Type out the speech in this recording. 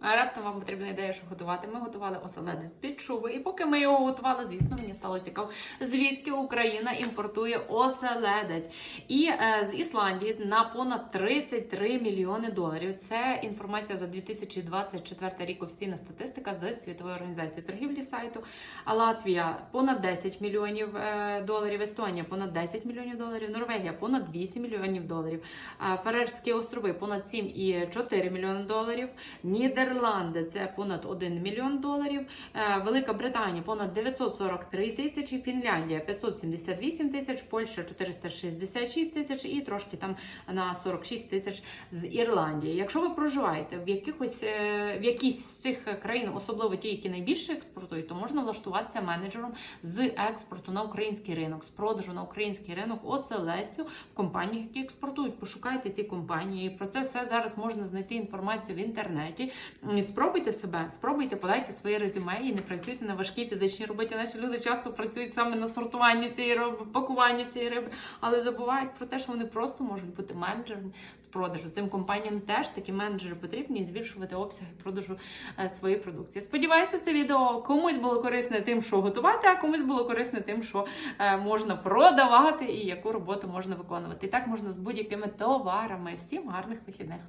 Раптом вам потрібна ідея, що готувати. Ми готували оселедець під шуби. І поки ми його готували, звісно, мені стало цікаво, звідки Україна імпортує оселедець. І е, з Ісландії на понад 33 мільйони доларів. Це інформація за 2024 рік. Офіційна статистика з світової організації торгівлі сайту. А Латвія понад 10 мільйонів е, доларів, Естонія понад 10 мільйонів доларів, Норвегія понад 8 мільйонів доларів, а Фарерські острови понад 7,4 мільйони доларів. Нідерланди це понад 1 мільйон доларів. Е, Велика Британія понад 943 тисячі, Фінляндія 578 тисяч, Польща 466 тисяч і трошки там на 46 тисяч з Ірландії. Якщо ви проживаєте в якихось е, в якійсь з цих країн, особливо ті, які найбільше експортують, то можна влаштуватися менеджером з експорту на український ринок, з продажу на український ринок оселедцю в компаніях, які експортують. Пошукайте ці компанії. Про це все зараз можна знайти інформацію в інтернеті. Спробуйте себе, спробуйте, подайте своє резюме і не працюйте на важкій фізичній роботі. Наші люди часто працюють саме на сортуванні цієї риби, пакуванні цієї риби, але забувають про те, що вони просто можуть бути менеджерами з продажу. Цим компаніям теж такі менеджери потрібні і збільшувати обсяги продажу е, своєї продукції. Сподіваюся, це відео комусь було корисне тим, що готувати, а комусь було корисне тим, що е, можна продавати і яку роботу можна виконувати. І так можна з будь-якими товарами. Всім гарних вихідних.